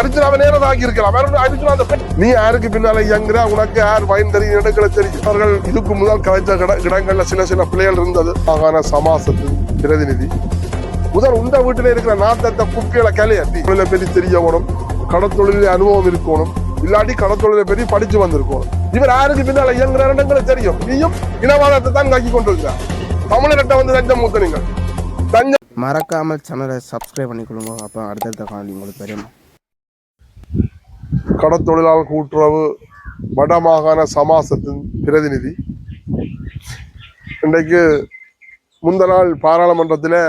அர்ஜுனாவை நேரம் ஆகி இருக்கலாம். வேற அர்ஜுனா அந்த நீ யாருக்கு பின்னால இயங்குற? உனக்கு யார் பயன் தெரியும்? இடங்களை தெரியும். அவர்கள் இதுக்கு முதல் கலைச்ச இடங்கள்ல சில சில பிள்ளைகள் இருந்தது. மாகாண சமாசத்து பிரதிநிதி. முதல் உண்ட வீட்டுல இருக்கிற நாத்தத்தை குப்பைகளை கலையாட்டி தொழிலை பற்றி தெரியவனும் கடத்தொழில அனுபவம் இருக்கணும் இல்லாட்டி கடத்தொழிலை பற்றி படிச்சு வந்திருக்கணும் இவர் யாருக்கு பின்னால இயங்குற இடங்களை தெரியும். நீயும் இனவாதத்தை தான் காக்கி கொண்டிருக்கிறார் தமிழர்கிட்ட வந்து தஞ்சம் மூத்த நீங்கள். தஞ்சம் மறக்காமல் சேனலை சப்ஸ்கிரைப் பண்ணிக்கொள்ளுங்க. அப்போ அடுத்தடுத்த காணொலி உங்களுக்கு தெரியும் கடத்தொழிலாளர் கூட்டுறவு வடமாகாண சமாசத்தின் பிரதிநிதி. இன்றைக்கு முந்த நாள் பாராளுமன்றத்தில்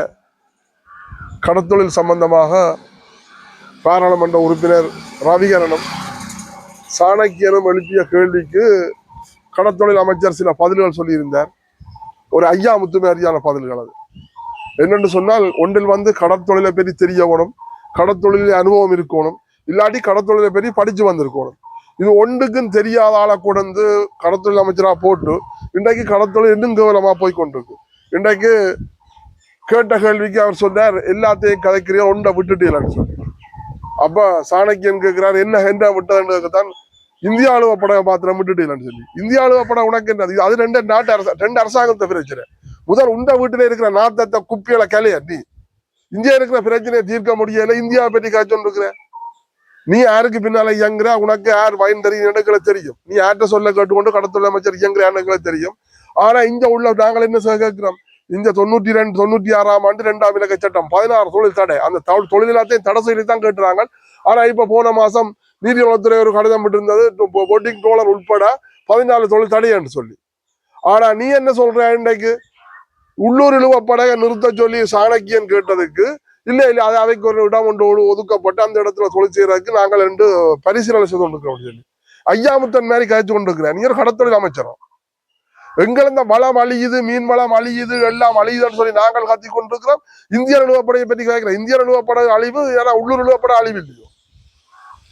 கடத்தொழில் சம்பந்தமாக பாராளுமன்ற உறுப்பினர் ரவிகரனும் சாணக்கியனும் எழுப்பிய கேள்விக்கு கடத்தொழில் அமைச்சர் சில பதில்கள் சொல்லியிருந்தார். ஒரு ஐயா முத்துமாரியான பதில்கள் அது. என்னென்று சொன்னால் ஒன்றில் வந்து கடற்தொழிலை பற்றி தெரியவனும் கடற்தொழிலில் அனுபவம் இருக்கணும் இல்லாட்டி கடற்தொழிலை பற்றி படிச்சு வந்திருக்கணும். இது ஒன்றுக்கும் தெரியாத ஆளை கொண்டு கடற்தொழில் அமைச்சராக போட்டு இன்றைக்கு கடத்தொழில் இன்னும் கௌரவமாக போய் கொண்டிருக்கு இன்றைக்கு கேட்ட கேள்விக்கு அவர் சொன்னார் எல்லாத்தையும் கதைக்கிறியா? ஒன்றை விட்டுட்டீங்களான்னு சொல்லி அப்ப சாணக்கியன் கேட்கிறார் என்ன என்ன விட்டதுன்றதுக்குத்தான் இந்திய அலுவ படம் பாத்திரம் விட்டுட்டீங்களான்னு சொல்லி. இந்திய அலுவ படம் உனக்கு என்னது அது ரெண்டு நாட்டு அரசு ரெண்டு அரசாங்கத்தை பிரச்சனை முதல் உண்ட வீட்டிலே இருக்கிற நாத்தத்தை குப்பியில கலையா நீ இந்தியா இருக்கிற பிரச்சனையை தீர்க்க முடியல. இந்தியாவை பற்றி காய்ச்சொண்டு இருக்கிறேன் நீ யாருக்கு பின்னால இயங்குற? உனக்கு யார் பயன் தெரியும் இடங்களை தெரியும். நீ யார்கிட்ட சொல்ல கேட்டுக்கொண்டு கடத்துள்ள அமைச்சர் இயங்குற இடங்களை தெரியும். ஆனா இங்க உள்ள நாங்கள் என்ன கேட்கிறோம்? இந்த தொண்ணூற்றி ரெண்டு தொண்ணூற்றி ஆறாம் ஆண்டு ரெண்டாம் இலக்க சட்டம் பதினாறு தொழில் தடை. அந்த தொழில் எல்லாத்தையும் தடை செய்து தான் கேட்டுறாங்க. ஆனா இப்ப போன மாசம் நீதிவளத்துறை ஒரு கடிதம் இருந்தது போட்டிங் டோலர் உட்பட பதினாலு தொழில் தடை என்று சொல்லி. ஆனா நீ என்ன சொல்ற இன்றைக்கு? உள்ளூர் இழுவப்படையை நிறுத்த சொல்லி சாணக்கியன் கேட்டதுக்கு இல்ல இல்ல அது அவைக்கு ஒரு இடம் ஒன்று ஒதுக்கப்பட்டு அந்த இடத்துல தொழில் செய்யறதுக்கு நாங்கள் ரெண்டு பரிசீலனை செய்து கொண்டிருக்கிறோம் சொல்லி. ஐயாமுத்தன் மாதிரி காய்ச்சி கொண்டிருக்கிறேன் நீங்க கடத்தொழில் அமைச்சரும். எங்கள் இந்த வளம் அழியுது மீன் வளம் அழியுது எல்லாம் அழியுதுன்னு சொல்லி நாங்கள் கத்தி கொண்டிருக்கிறோம். இந்திய நிலுவப்படையை பற்றி கேட்கிறோம் இந்திய நிலுவப்படை அழிவு ஏன்னா உள்ளூர் நிலுவப்பட அழிவு இல்லையோ.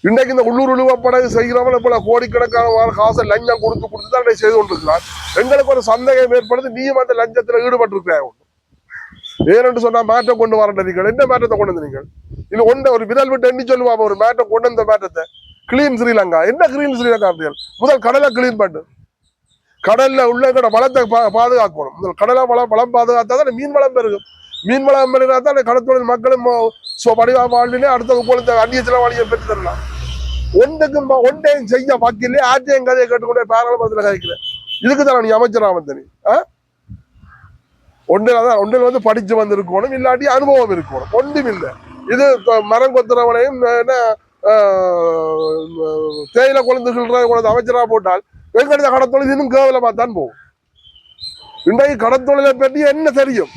இன்றைக்கு இந்த உள்ளூர் நிலுவப்படை செய்கிறவங்க போல கோடிக்கணக்கான காசை லஞ்சம் கொடுத்து கொடுத்து தான் செய்து கொண்டிருக்கிறார். எங்களுக்கு ஒரு சந்தேகம் ஏற்படுது. நீயும் அந்த லஞ்சத்தில் ஈடுபட்டிருக்கிறாய் ஏனென்று சொன்னா மாற்றம் கொண்டு வரண்ட நீங்கள். என்ன மாற்றத்தை கொண்டு வந்து நீங்கள்? இல்ல ஒன்றை ஒரு விரல் விட்டு எண்ணி சொல்லுவாங்க ஒரு மேட்டம் கொண்டு வந்த மேட்டத்தை கிளீன் ஸ்ரீலங்கா. என்ன கிளீன் ஸ்ரீலங்கா அப்படியா? முதல் கடலை கிளீன் பண்ணு. கடல்ல உள்ள எங்கட வளத்தை பா- பாதுகாக்கணும். முதல் கடலை வளம் வளம் பாதுகாத்தா தான் மீன் வளம் பெருகும். மீன் வளம் பெருகா தான் கடத்தொழில் மக்களும் சோ படிவா வாழ்விலே அடுத்த போல இந்த அந்நிய செலவாளியை பெற்று தரலாம். ஒன்றுக்கும் ஒன்றையும் செய்ய வக்கீலே ஆற்றையும் கதையை கேட்டுக்கொண்டே பாராளுமன்றத்தில் கதைக்கிறேன். இதுக்கு தான் நீ அமைச்சர் வந்த ஆ? ஒன்றில் தான் ஒன்றில் வந்து படித்து வந்திருக்கணும் இல்லாட்டி அனுபவம் இருக்கணும். ஒன்றும் இல்லை. இது மரம் கொத்துறவனையும் என்ன தேயிலை குழந்தைகள் கொண்டு அமைச்சராக போட்டால் எங்கட கடத்தொழில் இன்னும் கேவலமாக தான் போகும். இன்றைக்கு கடத்தொழிலை பற்றி என்ன தெரியும்?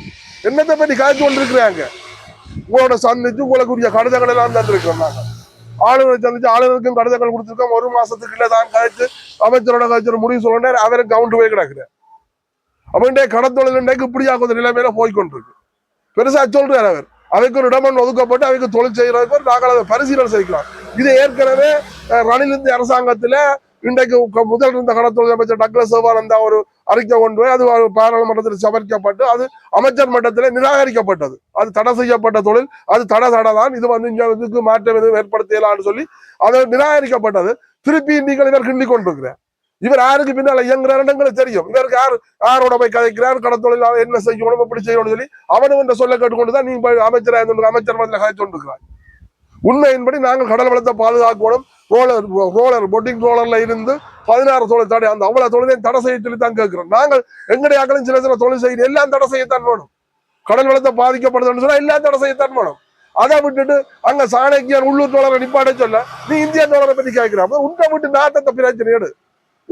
என்னத்தை பற்றி காய்ச்சி கொண்டிருக்கிறாங்க? உங்களோட சந்திச்சு உங்களுக்குரிய கடிதங்கள் எல்லாம் தந்திருக்கோம் நாங்கள். ஆளுநரை சந்திச்சு ஆளுநருக்கும் கடிதங்கள் கொடுத்துருக்கோம். ஒரு மாதத்துக்குள்ளே தான் கழிச்சு அமைச்சரோட கழிச்சு முடிவு சொல்லணும் அவரும் கவுண்ட் போய் கிடக்குறேன் அப்ப கடத்தொழில் இன்றைக்கு இப்படியாக ஒரு நிலைமையில போய்கொண்டிருக்கு. பெருசா சொல்றாரு அவர். அவைக்கு ஒரு இடம் ஒன்று ஒதுக்கப்பட்டு அவைக்கு தொழில் செய்யறதுக்கு நாங்கள் அதை பரிசீலனை செய்கிறோம். இது ஏற்கனவே ரணில் இந்திய அரசாங்கத்துல இன்றைக்கு முதல் இருந்த கடத்தொழில் அமைச்சர் டக்ளஸ் சிவானந்தா ஒரு அறிக்கை கொண்டு போய் அது பாராளுமன்றத்தில் சமர்க்கப்பட்டு அது அமைச்சர் மட்டத்தில் நிராகரிக்கப்பட்டது. அது தடை செய்யப்பட்ட தொழில் அது தடை தடை தான் இது வந்து இங்கே இதுக்கு மாற்றம் எதுவும் ஏற்படுத்தலாம்னு சொல்லி அது நிராகரிக்கப்பட்டது. திருப்பி நீங்கள் இவர் கிண்டி கொண்டிருக்கிறேன் இவர் யாருக்கு பின்னால இயங்குறாருன்னு தெரியும். இவருக்கு யார் யாரோட போய் கதைக்கிறார் கடத்தொழிலாளர் என்ன செய்யணும் எப்படி செய்யணும்னு சொல்லி அவனும் என்ற சொல்ல கேட்டுக்கொண்டுதான் நீங்க அமைச்சராக இருந்து அமைச்சர் மதத்தில் கதைச்சு கொண்டிருக்கிறார் உண்மையின்படி நாங்கள் கடல் வளத்தை பாதுகாக்கணும். ரோலர் ரோலர் பொட்டிங் ரோலர்ல இருந்து பதினாறு தொழில் தடை அந்த அவ்வளவு தொழிலையும் தடை செய்ய சொல்லி தான் கேட்கிறோம். நாங்கள் எங்களுடைய ஆக்களும் சில சில தொழில் செய்யணும் எல்லாம் தடை செய்யத்தான் வேணும். கடல் வளத்தை பாதிக்கப்படுதுன்னு சொன்னா எல்லாம் தடை செய்யத்தான் வேணும். அதை விட்டுட்டு அங்க சாணக்கியன் உள்ளூர் தோழரை நிப்பாட்ட சொல்ல நீ இந்திய தோழரை பத்தி கேட்கிறான். உன்னை வீட்டு நாட்டத்தை பிரச்சனை எடு.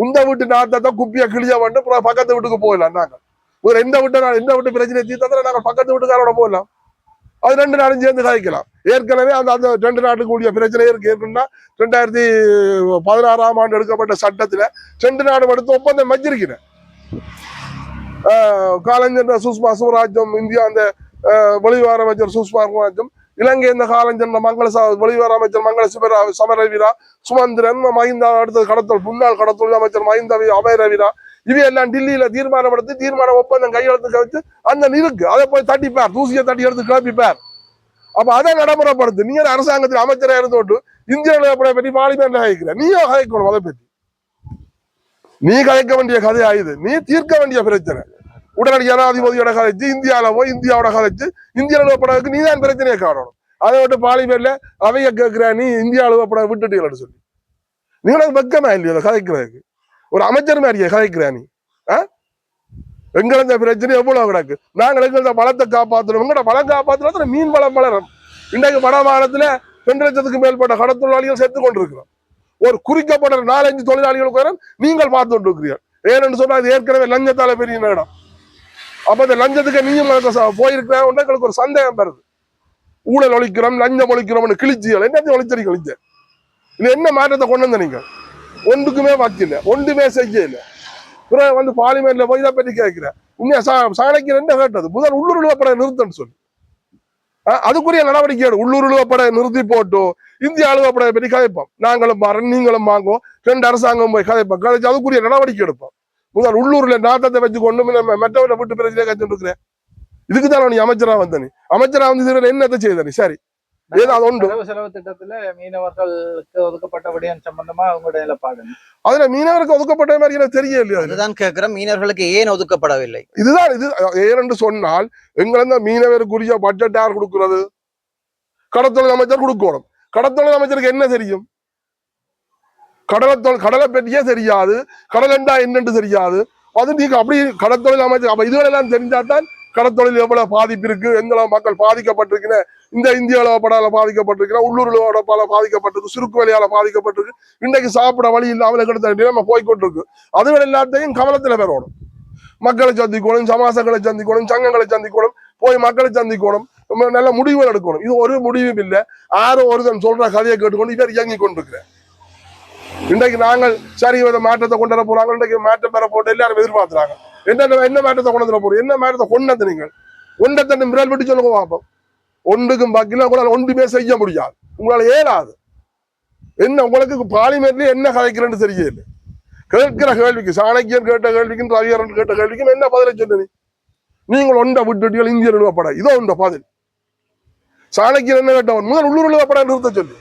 உந்த வீட்டு நாட்டத்தை குப்பிய கிழிய வந்து பக்கத்து வீட்டுக்கு போயிடலாம் நாங்க. ஒரு எந்த வீட்டு நா- எந்த வீட்டு பிரச்சனை தீர்த்தா நாங்க பக்கத்து வீட்டுக்காரோட போயிடலாம் அது ரெண்டு நாளும் சேர்ந்து சாய்க்கலாம். ஏற்கனவே அந்த அந்த ரெண்டு நாட்டுக்கு கூடிய பிரச்சனை இருக்கு. ஏற்கனவே ரெண்டாயிரத்தி பதினாறாம் ஆண்டு எடுக்கப்பட்ட சட்டத்துல ரெண்டு நாடு எடுத்து ஒப்பந்தம் வச்சிருக்கிறேன். ஆஹ் காலஞ்சென்ற சுஷ்மா சுவராஜ்யம் இந்தியா அந்த வெளிவார அமைச்சர் சுஷ்மா சுவராஜ்யம் இலங்கை இந்த காலஞ்சென்ற மங்கள வெளிவர அமைச்சர் மங்கள சிவரா சமரவீரா சுமந்திரன் மஹிந்தா அடுத்தது கடத்தல் முன்னாள் கடத்தல் அமைச்சர் மஹிந்தா அபயரவீரா. இவையெல்லாம் டில்லியில தீர்மானம் எடுத்து தீர்மான ஒப்பந்தம் கையெழுத்து வச்சு அந்த நிருக்கு. அதை போய் தட்டிப்பார் தூசியை தட்டி எடுத்து கிளப்பிப்பார். அப்ப அதை நடைமுறைப்படுத்து. நீங்க அரசாங்கத்தில் அமைச்சரா இருந்தோட்டு இந்தியாவில் நிலப்படை பற்றி பார்லிமெண்ட்ல கதைக்கிற நீயோ கதைக்கணும் அதை பற்றி. நீ கதைக்க வேண்டிய கதை ஆயுது. நீ தீர்க்க வேண்டிய பிரச்சனை. உடனடி ஜனாதிபதியோட கதைச்சு இந்தியாவில போய் இந்தியாவோட கதைச்சு இந்திய நிலப்படத்துக்கு நீ தான் பிரச்சனையை காணணும். அதை விட்டு பார்லிமெண்ட்ல அவைய கேட்கிற நீ இந்தியா அழுவப்பட விட்டுட்டீங்கன்னு சொல்லி. நீங்களும் வெக்கமா இல்லையோ அதை கதைக்கிறதுக்கு? ஒரு அமைச்சர் மாதிரியே கதைக்கிறா நீ? ஆ? எங்களை இந்த பிரச்சனை எவ்வளவு கிடக்கு? நாங்கள் எங்களோட பழத்தை காப்பாற்றணும் எங்களோட பழம் காப்பாற்றுறது மீன் வளம் வளரும். இன்றைக்கு வட மாநிலத்துல ரெண்டு லட்சத்துக்கு மேற்பட்ட கடத்தொழிலாளிகள் செத்து கொண்டிருக்கிறோம். ஒரு குறிக்கப்பட்ட நாலஞ்சு தொழிலாளிகளுக்கு நீங்கள் பார்த்து கொண்டிருக்கிறீர்கள். ஏன்னு சொன்னா அது ஏற்கனவே லஞ்சத்தால பெரிய இடம். அப்ப இந்த லஞ்சத்துக்கு நீயும் போயிருக்கிறேன் போயிருக்கிற எங்களுக்கு ஒரு சந்தேகம் வருது. ஊழல் ஒழிக்கிறோம் லஞ்சம் ஒழிக்கிறோம்னு கிழிச்சிகள் என்னத்தையும் ஒழிச்சறி கிழிச்ச இது என்ன மாற்றத்தை கொண்டு வந்த நீங்க? ஒன்றுக்குமே வைக்கல ஒன்றுமே செய்யல பிறகு வந்து பார்லிமெண்ட்ல போய் இதை பற்றி கேட்கிறேன் உண்மையா சா சாணக்கியர் என்ன கேட்டது? முதல் உள்ளூர் நிறுத்தம்னு சொல்லி. அதுக்குரிய நடவடிக்கை எடு. உள்ளூர் நிறுத்தி போட்டு இந்திய அலுவலப்படையை பற்றி கதைப்போம். நாங்களும் நீங்களும் வாங்குவோம் ரெண்டு அரசாங்கம் போய் கதைப்போம். கதைச்சு அதுக்குரிய நடவடிக்கை எடுப்போம். முதல் உள்ளூர்ல நாட்டத்தை வச்சு கொண்டு நம்ம மற்றவரை விட்டு பிரச்சனை கற்றுட்டு இருக்கிறேன். இதுக்கு தான் நீ அமைச்சரா வந்த நீ அமைச்சரா வந்து இதுல என்னத்தை செய்த நீ சரி. ஏதோ அது உண்டு. வரவு செலவு திட்டத்துல மீனவர்களுக்கு ஒதுக்கப்பட்ட விடயம் சம்பந்தமா உங்களுடைய நிலப்பாடு. அதுல மீனவருக்கு ஒதுக்கப்பட்ட மாதிரி எனக்கு தெரியலையா அதுல அதுதான் கேட்கிறேன் மீனவர்களுக்கு ஏன் ஒதுக்கப்படவில்லை? இதுதான் இது. ஏனென்று சொன்னால் எங்கள மீனவருக்குரிய பட்ஜெட் யார் கொடுக்கிறது? கடத்தொழில் அமைச்சர் கொடுக்கணும். கடத்தொழில் அமைச்சருக்கு என்ன தெரியும்? கடலத்தொழில் கடலை பற்றியே தெரியாது. கடல் என்றா என்னென்று தெரியாது. அது நீங்க அப்படி கடத்தொழில் அமைச்சர் அப்ப இதுகளெல்லாம் தெரிஞ்சாதான் கடத்தொழில் எவ்வளவு பாதிப்பு இருக்கு எந்த அளவு மக்கள் பாதிக்கப்பட்டிருக்கிற இந்த இந்திய படால பாதிக்கப்பட்டிருக்கிற உள்ளூர் பல பாதிக்கப்பட்டிருக்கு சுருக்கு வழியால பாதிக்கப்பட்டிருக்கு இன்னைக்கு சாப்பிட வழி இல்லாமல் கிடத்த நிலைமை போய்கொண்டிருக்கு அதுவரை எல்லாத்தையும் கவனத்துல பெறணும். மக்களை சந்திக்கணும் சமாசங்களை சந்திக்கணும் சங்கங்களை சந்திக்கணும் போய் மக்களை சந்திக்கணும் நல்ல முடிவுகள் எடுக்கணும். இது ஒரு முடிவும் இல்லை. யாரும் ஒருத்தன் சொல்ற கதையை கேட்டுக்கொண்டு இவர் இயங்கி கொண்டிருக்கிறேன் இன்றைக்கு நாங்கள் சரி இதை மாற்றத்தை கொண்டு வர போறாங்க. இன்றைக்கு மாற்றம் பெற போட்டு எல்லாரும் எதிர்பார்த்துறாங்க என்ன என்ன மாற்றத்தை கொண்டு வர போறோம் என்ன மாற்றத்தை கொண்டது நீங்கள்? ஒன்றை தன்னை மிரல் விட்டு சொல்லுங்க பார்ப்போம் ஒன்றுக்கும் பாக்கில உங்களால் ஒன்றுமே செய்ய முடியாது. உங்களால் ஏறாது என்ன உங்களுக்கு பார்லிமெண்ட்ல என்ன கதைக்கிறேன்னு தெரியல கேட்கிற கேள்விக்கு சாணக்கியன் கேட்ட கேள்விக்கும் ரவிகரன் கேட்ட கேள்விக்கும் என்ன பதிலை சொன்ன நீ? நீங்கள் ஒன்றை விட்டுட்டீர்கள் இந்திய நிறுவப்பட இதோ உண்ட பதில். சாணக்கியன் என்ன கேட்டவன் முதல் உள்ளூர் நிறுவப்பட நிறுத்த சொல்லி.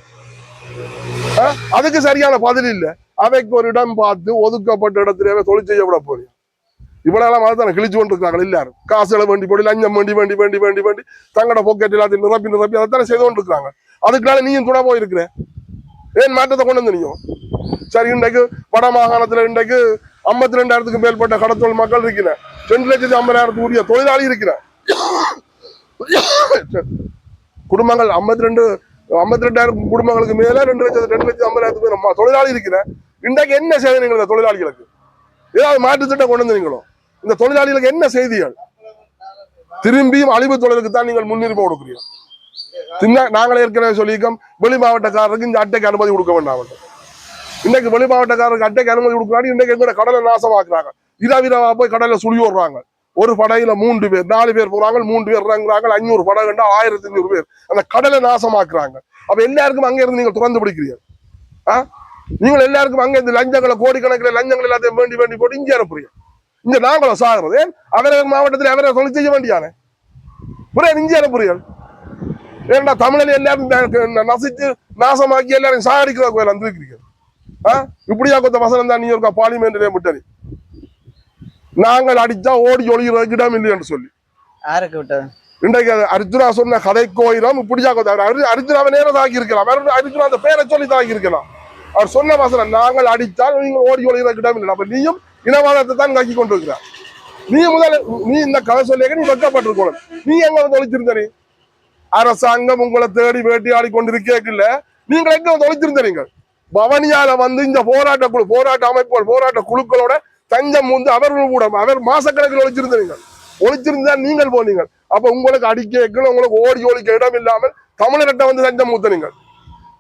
அதுக்கு சரியான பதில் இல்ல. அவைக்கு ஒரு இடம் பார்த்து ஒதுக்கப்பட்ட இடத்திலேயே தொழில் செய்ய விட போறீங்க இவ்வளவு மாதிரி கிழிச்சு கொண்டு இருக்காங்க எல்லாரும் காசுகளை வேண்டி போடி லஞ்சம் வேண்டி வேண்டி வேண்டி வேண்டி வேண்டி. தங்கட பொக்கெட் எல்லாத்தையும் நிரப்பி நிரப்பி அதைத்தானே செய்து கொண்டு இருக்காங்க அதுக்குனால நீயும் துணை போயிருக்கிற. ஏன் மாற்றத்தை கொண்டு வந்து நீயும்? சரி இன்றைக்கு வட மாகாணத்துல இன்றைக்கு ஐம்பத்தி ரெண்டாயிரத்துக்கு மேற்பட்ட கடத்தொழில் மக்கள் இருக்கிறேன் ரெண்டு லட்சத்தி ஐம்பதாயிரத்துக்கு உரிய தொழிலாளி இருக்கிறேன் குடும்பங்கள் ஐம்பத்தி ரெண்டு ஐம்பத்தி ரெண்டாயிரம் குடும்பங்களுக்கு மேல ரெண்டு லட்சம் ரெண்டு லட்சத்தி ஐம்பதாயிரத்துக்கு நம்ம தொழிலாளி இருக்கிறேன். இன்றைக்கு என்ன செய்தி நீங்கள் தொழிலாளிகளுக்கு? ஏதாவது மாற்று திட்டம் கொண்டு வந்தீங்களோ? இந்த தொழிலாளிகளுக்கு என்ன செய்திகள்? திரும்பியும் அழிவு தொழிலுக்கு தான் நீங்கள் முன்னுரிமை கொடுக்குறீங்க தின்ன நாங்களே ஏற்கனவே சொல்லியிருக்கோம் வெளி மாவட்டக்காரருக்கு இந்த அட்டைக்கு அனுமதி கொடுக்க வேண்டாம் இன்னைக்கு வெளி மாவட்டக்காரருக்கு அட்டைக்கு அனுமதி கொடுக்குறாங்க இன்னைக்கு எங்கூட கடலை நாசமாக்குறாங்க. இரவிரவா போய் கடலை சுழி விடுறாங்க ஒரு படையில மூன்று பேர் நாலு பேர் போறாங்க மூன்று பேர் இறங்குறாங்க ஐநூறு படம் கண்டா ஆயிரத்தி ஐநூறு பேர். அந்த கடலை நாசமாக்குறாங்க. அப்ப எல்லாருக்கும் அங்க இருந்து நீங்க திறந்து பிடிக்கிறீங்க ஆ? நீங்கள் எல்லாருக்கும் அங்க இருந்து லஞ்சங்களை கோடிக்கணக்கில் லஞ்சங்கள் எல்லாத்தையும் வேண்டி வேண்டி போட்டு இங்கே அனுப்புறீங்க இங்க நாங்களும் சாகிறது ஏன்? அவரவர் மாவட்டத்தில் அவரை தொழில் செய்ய வேண்டியானே புரிய இங்கே அனுப்புறீர்கள். ஏன்னா தமிழில் எல்லாரும் நசித்து நசிச்சு நாசமாக்கி எல்லாரும் சாகடிக்கிற கோயில் வந்துருக்கிறீர்கள் ஆ? இப்படியா கொத்த வசனம் தான் நீ இருக்கா பார்லிமெண்ட்லேயே முட்டாரி நாங்கள் அடிச்சா ஓடி ஒளிகிறதுக்கு இடம் இல்லை என்று சொல்லி. யாருக்கு விட்டது? இன்றைக்கு அர்ஜுனா சொன்ன கதை கோயிலும் இப்படியா அர்ஜுனாவை நேரம் தாக்கி இருக்கலாம் அர்ஜுனா அந்த பேரை சொல்லி தாக்கி இருக்கலாம் அவர் சொன்ன வசனம் நாங்கள் அடித்தால் நீங்கள் ஓடி ஒளிகிறதுக்கு இடம் இல்லை. அப்ப நீயும் இனவாதத்தை தான் தாக்கி கொண்டிருக்கிறார் நீ முதல்ல நீ இந்த கதை சொல்லிய நீ வெக்கப்பட்டிருக்கணும் நீ எங்க வந்து ஒழிச்சிருந்த நீ? அரசாங்கம் உங்களை தேடி வேட்டையாடி கொண்டிருக்கல நீங்கள் எங்க வந்து ஒழிச்சிருந்த நீங்கள்? பவனியால வந்து இந்த போராட்ட குழு போராட்ட அமைப்புகள் போராட்ட குழுக்களோட தஞ்சம் வந்து அவர்கள் கூட அவர் மாசக்கணக்கில் ஒழிச்சிருந்த நீங்கள். ஒழிச்சிருந்தா நீங்கள் போனீங்க அப்ப உங்களுக்கு அடிக்க உங்களுக்கு ஓடி ஒழிக்க இடம் இல்லாமல் தமிழர்கிட்ட வந்து தஞ்சம் மூத்த நீங்கள்.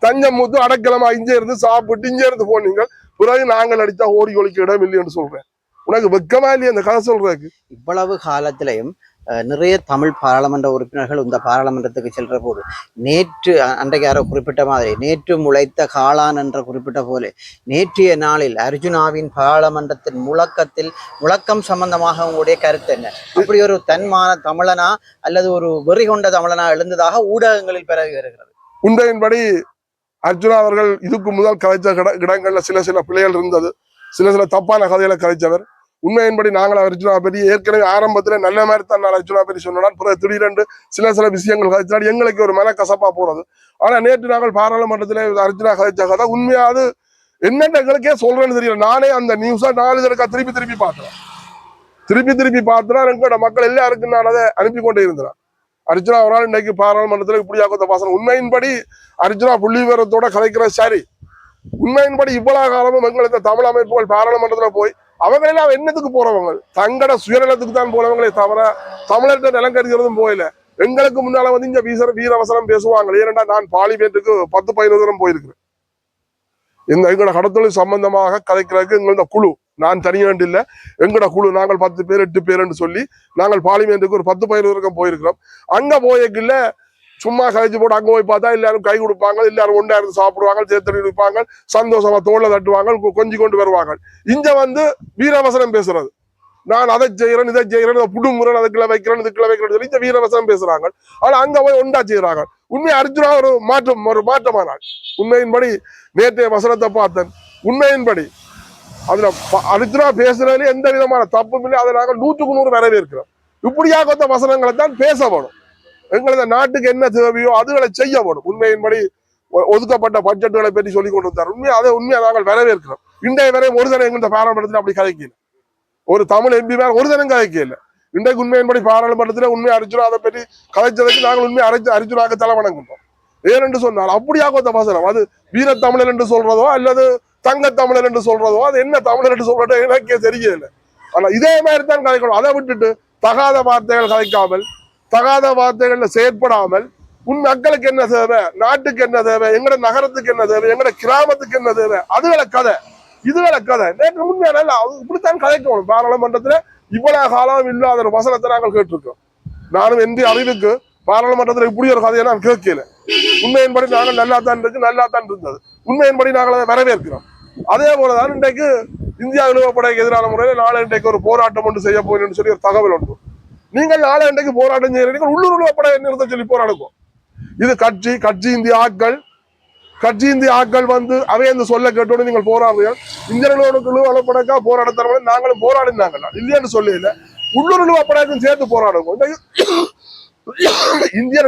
தஞ்சம் மூத்து அடக்கலமா இங்கே இருந்து சாப்பிட்டு இங்கே இருந்து போனீங்க பிறகு நாங்கள் அடித்தா ஓடி ஒழிக்க இடம் இல்லைன்னு சொல்றேன். உனக்கு வெக்கமா இல்லையா அந்த கதை சொல்றதுக்கு? இவ்வளவு காலத்திலையும் நிறைய தமிழ் பாராளுமன்ற உறுப்பினர்கள் இந்த பாராளுமன்றத்துக்கு செல்ற போது நேற்று அன்றைக்கு யாரோ குறிப்பிட்ட மாதிரி நேற்று முளைத்த காளான் என்ற குறிப்பிட்ட போல நேற்றைய நாளில் அர்ஜுனாவின் பாராளுமன்றத்தின் முழக்கத்தில் முழக்கம் சம்பந்தமாக உங்களுடைய கருத்து என்ன? அப்படி ஒரு தன்மான தமிழனா அல்லது ஒரு வெறி கொண்ட தமிழனா எழுந்ததாக ஊடகங்களில் பரவி வருகிறது. உண்மையின்படி அர்ஜுனா அவர்கள் இதுக்கு முதல் கதைச்ச இட- இடங்கள்ல சில சில பிள்ளைகள் இருந்தது. சில சில தப்பான கதைகளை கதைச்சவர் உண்மையின்படி நாங்கள் அர்ஜுனா பற்றி ஏற்கனவே ஆரம்பத்துல நல்ல மாதிரி தான் நான் அர்ஜுனா பற்றி சொன்னான். பிறகு திடீரென்று சில சில விஷயங்கள் கதைச்சினால் எங்களுக்கு ஒரு மன கசப்பா போறது ஆனா நேற்று நாங்கள் பாராளுமன்றத்தில் அர்ஜுனா கதைச்ச கதை உண்மையாவது என்னென்ன எங்களுக்கே சொல்றேன்னு தெரியல. நானே அந்த நியூஸா நாலு தடக்கா திருப்பி திருப்பி பார்த்தேன் திருப்பி திருப்பி பார்த்தா எங்களோட மக்கள் எல்லாருக்கும் நான் அதை அனுப்பி கொண்டே இருந்தேன். அர்ஜுனா அவரால் நாள் இன்னைக்கு பாராளுமன்றத்தில் இப்படியாக்கத்த பாசனம். உண்மையின்படி அர்ஜுனா புள்ளி விவரத்தோட கலைக்கிற சரி. உண்மையின்படி இவ்வளவு காலமும் எங்களுக்கு தமிழ் அமைப்புகள் பாராளுமன்றத்துல போய் அவங்க எல்லாம் என்னத்துக்கு போறவங்க? தங்கட சுயநலத்துக்கு தான் போனவங்களே தவிர தமிழர்கிட்ட நிலம் கருதுறதும் போயில எங்களுக்கு முன்னால வந்து இங்க வீச வீரவசனம் பேசுவாங்க. ஏனென்றா நான் பாலிமேட்டுக்கு பத்து பதினோரு தூரம் போயிருக்கிறேன். இந்த எங்களோட கடத்தொழில் சம்பந்தமாக கதைக்கிறதுக்கு எங்களோட குழு நான் தனியாண்டு இல்ல எங்களோட குழு நாங்கள் பத்து பேர் எட்டு பேருன்னு சொல்லி நாங்கள் பார்லிமெண்ட்டுக்கு ஒரு பத்து பதினோரு தூரம் போயிருக்கிறோம். அங்க போயக்குள்ள சும்மா கழிச்சு போட்டு அங்கே போய் பார்த்தா எல்லாரும் கை கொடுப்பாங்க எல்லாரும் ஒன்றா இருந்து சாப்பிடுவாங்க சேர்த்தடி இருப்பாங்க சந்தோஷமா தோல்ல தட்டுவாங்க கொ- கொஞ்சி கொண்டு வருவாங்க. இங்க வந்து வீரவசனம் பேசுறது. நான் அதை செய்யறேன் இதை செய்யறேன் புடுமுறேன் அதுக்குள்ள வைக்கிறேன் இதுக்குள்ள வைக்கிறேன் சொல்லி இந்த வீரவசனம் பேசுறாங்க. ஆனா அங்க போய் ஒன்றா செய்யறாங்க உண்மை அர்ஜுனா ஒரு மாற்றம் ஒரு மாற்றமானாள் உண்மையின்படி நேற்றைய வசனத்தை பார்த்தேன். உண்மையின்படி அதுல அர்ஜுனா பேசுறதுல எந்த விதமான தப்பும் இல்லை. அதை நாங்கள் நூற்றுக்கு நூறு வரவேற்கிறோம். இப்படியாக வசனங்களை தான் பேசப்படும் எங்களது நாட்டுக்கு என்ன தேவையோ அதுகளை செய்யப்படும் உண்மையின்படி ஒதுக்கப்பட்ட பட்ஜெட்டுகளை பற்றி சொல்லி கொண்டு வந்தார் உண்மையை அதை உண்மையை நாங்கள் வரவேற்கிறோம். இன்றைய வரை ஒரு தடவை எங்கள் பாராளுமன்றத்தில் அப்படி கதைக்கல ஒரு தமிழ் எம்பி மேல ஒரு தரம் கதைக்கல இன்றைக்கு உண்மையின்படி பாராளுமன்றத்தில் உண்மை அர்ஜுனா அதை பற்றி கதைச்சதுக்கு நாங்கள் உண்மை அரைச்சு அர்ஜுனாக்கு தலை வணங்குகிறோம். ஏனென்று சொன்னால் அப்படியாக ஒரு வசனம். அது வீரத்தமிழர் என்று சொல்றதோ அல்லது தங்க தமிழர் என்று சொல்றதோ அது என்ன தமிழர் என்று சொல்றதோ எனக்கே தெரியல. ஆனா இதே மாதிரி தான் கதைக்கணும் அதை விட்டுட்டு தகாத வார்த்தைகள் கதைக்காமல் தகாத வார்த்தைகள்ல செயற்படாமல் உன் மக்களுக்கு என்ன தேவை? நாட்டுக்கு என்ன தேவை? எங்கட நகரத்துக்கு என்ன தேவை? எங்கட கிராமத்துக்கு என்ன தேவை? அதுகளை கதை. இதுகளை கதை. நேற்று உண்மையான இப்படித்தான் கதைக்கணும். பாராளுமன்றத்துல இவ்வளவு காலம் இல்லாத ஒரு வசனத்தை நாங்கள் கேட்டிருக்கோம். நானும் எந்த அறிவுக்கு பாராளுமன்றத்துல இப்படி ஒரு கதையை நான் கேட்கல. உண்மையின்படி நாங்கள் நல்லா தான் இருக்கு நல்லா தான் இருந்தது. உண்மையின்படி நாங்கள் அதை வரவேற்கிறோம். அதே போலதான் இன்றைக்கு இந்தியா நிறுவப்படைக்கு எதிரான முறையில் நாளை இன்றைக்கு ஒரு போராட்டம் ஒன்று செய்ய போகிறேன்னு சொல்லி ஒரு தகவல் ஒன்று நீங்கள் நாளை இன்றைக்கு போராட்டம் செய்கிறீர்கள். உள்ளூர் நிறுவப்படை நிறுத்த சொல்லி போராடுவோம். இது கட்சி கட்சி இந்திய ஆட்கள் கட்சி இந்திய ஆட்கள் வந்து அவை இந்த சொல்ல கேட்டோடு நீங்கள் போராடுறீர்கள் இந்தியர்களோடு குழு அளப்படக்கா போராட தரவங்க நாங்களும் போராடினாங்க. இல்லையான்னு சொல்லல உள்ளூர் நிறுவப்படைக்கும் சேர்த்து போராடுவோம். இன்றைக்கு இந்திய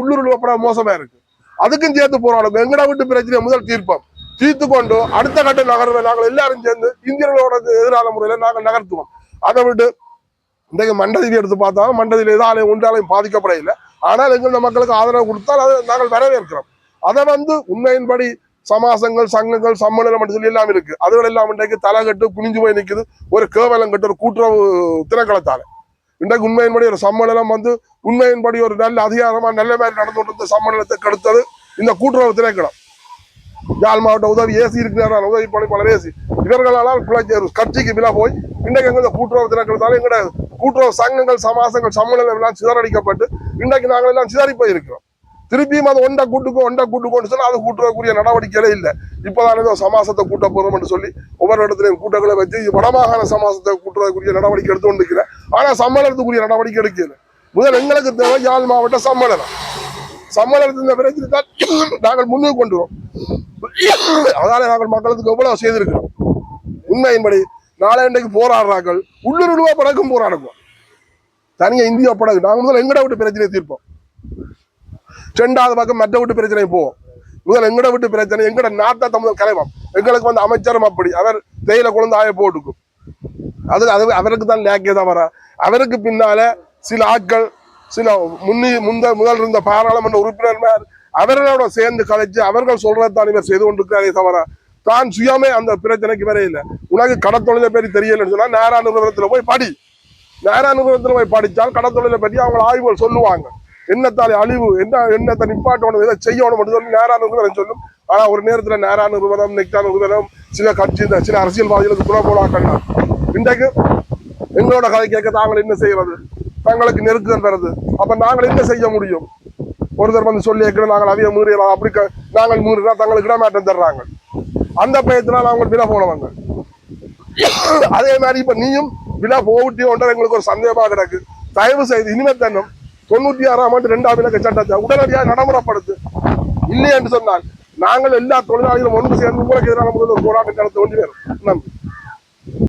உள்ளூர் நிறுவப்பட மோசமா இருக்கு. அதுக்கும் சேர்த்து போராடுவோம். எங்கடா விட்டு பிரச்சனை முதல் தீர்ப்போம். தீர்த்து கொண்டு அடுத்த கட்ட நகர்வை நாங்கள் எல்லாரும் சேர்ந்து இந்தியர்களோட எதிரான முறையில நாங்கள் நகர்த்துவோம். அதை விட்டு இன்றைக்கு மண்டதிவி எடுத்து பார்த்தாலும் மண்டதியில் எதாலையும் ஒன்றாலையும் பாதிக்கப்படையில்லை ஆனால் எங்கள் மக்களுக்கு ஆதரவு கொடுத்தால் அதை நாங்கள் வரவேற்கிறோம். அதை வந்து உண்மையின்படி சமாசங்கள் சங்கங்கள் சம்மேளனம் என்று சொல்லி எல்லாம் இருக்கு. அதுகள் எல்லாம் இன்றைக்கு தலை கட்டு குனிஞ்சு போய் நிற்குது ஒரு கேவலம் கட்டு ஒரு கூட்டுறவு திணைக்களத்தால. இன்றைக்கு உண்மையின்படி ஒரு சம்மேளனம் வந்து உண்மையின்படி ஒரு நல்ல அதிகாரமா நல்ல மாதிரி நடந்து கொண்டிருந்த சம்மேளனத்தை கெடுத்தது இந்த கூட்டுறவு திணைக்களம். யாழ் மாவட்ட உதவி ஏசி இருக்கிறார் உதவி பணிப்பாளர் ஏசி. இவர்களால் கட்சிக்கு விழா போய் இன்றைக்கு எங்க இந்த கூட்டுறவு திணைக்களத்தால எங்களோட கூட்டுறவு சங்கங்கள் சமாசங்கள் சம்மேளனம் எல்லாம் சிதறடிக்கப்பட்டு இன்றைக்கு நாங்கள் எல்லாம் சிதறி போயிருக்கிறோம். திருப்பியும் அது ஒண்டை கூட்டுக்கும் ஒண்டை கூட்டுக்கோன்னு சொன்னால் அது கூட்டுறக்கூடிய நடவடிக்கைகளே இல்லை. இப்போதான் ஏதோ சமாசத்தை கூட்ட போகிறோம்னு சொல்லி ஒவ்வொரு இடத்துலையும் கூட்டங்களை வச்சு வடமாகாண சமாசத்தை கூட்டுறதுக்குரிய நடவடிக்கை எடுத்து கொண்டிருக்கிறேன். ஆனால் சம்மேளனத்துக்குரிய நடவடிக்கை எடுக்கல. முதல் எங்களுக்கு தேவை யாழ் மாவட்ட சம்மேளனம். சம்மேளனத்தின் பிரச்சனை தான் நாங்கள் முன்னுக்கு கொண்டு வரோம் அதனால நாங்கள் மக்களுக்கு எவ்வளவு செய்திருக்கிறோம். உண்மையின்படி நாளை இன்றைக்கு போராடுறார்கள். உள்ளூர் படக்கும் போராடுவோம் தனியா இந்தியா படகு. நாங்கள் முதல்ல எங்கட விட்டு பிரச்சனையை தீர்ப்போம். ரெண்டாவது பக்கம் மற்ற விட்டு பிரச்சனை போவோம். முதல்ல எங்கட விட்டு பிரச்சனை எங்கட நாட்டை தமிழ் கலைவம். எங்களுக்கு வந்து அமைச்சரும் அப்படி. அவர் தேயில குழந்தை ஆய போட்டுக்கும். அது அது அவருக்கு தான் லேக்கே தான் வர. அவருக்கு பின்னால சில ஆட்கள் சில முன்னி முந்த முதல் இருந்த பாராளுமன்ற உறுப்பினர் அவர்களோட சேர்ந்து கலைச்சு அவர்கள் சொல்றதுதான் இவர் செய்து கொண்டிருக்கிறாரே தவிர தான் சுயமே அந்த பிரச்சனைக்கு வரே இல்லை. உனக்கு கடத்தொழில பற்றி தெரியலன்னு சொன்னா நேரா நிறுவனத்தில் போய் படி. நேரா நிறுவனத்துல போய் படித்தால் கடத்தொழிலை பற்றி அவங்க ஆய்வுகள் சொல்லுவாங்க. என்னத்தாலே அழிவு என்ன என்னத்தை நிப்பாட்டணும் இதை செய்யணும் மட்டும் சொல்லி நேரா நிறுவனம் சொல்லும். ஆனா ஒரு நேரத்துல நேரா நிறுவனம் நெக்டா நிறுவனம் சில கட்சி சில அரசியல்வாதிகளுக்கு குண போலாக்கள்லாம் இன்றைக்கு எங்களோட கதை கேட்க தாங்கள் என்ன செய்யறது? தங்களுக்கு நெருக்குதல் வருது அப்ப நாங்கள் என்ன செய்ய முடியும்? ஒருத்தர் வந்து சொல்லி நாங்கள் அதிக மீறலாம். அப்படி நாங்கள் மீறினா தங்களுக்கு இடமாற்றம் தர்றாங்க. அந்த பயத்தினால் அவங்க விழா போனவங்க. அதே மாதிரி இப்ப நீயும் விழா போகட்டியோன்ற எங்களுக்கு ஒரு சந்தேகமா கிடக்கு. தயவு செய்து இனிமே தன்னும் தொண்ணூத்தி ஆறாம் ஆண்டு ரெண்டாம் விலக்கு சட்டத்தை உடனடியாக நடைமுறைப்படுத்து. இல்லை என்று சொன்னால் நாங்கள் எல்லா தொழிலாளிகளும் ஒன்று சேர்ந்து உங்களுக்கு எதிரான முதல்வர் ஒரு போராட்டம் நடத்த வேண்டி வரும். நன்றி.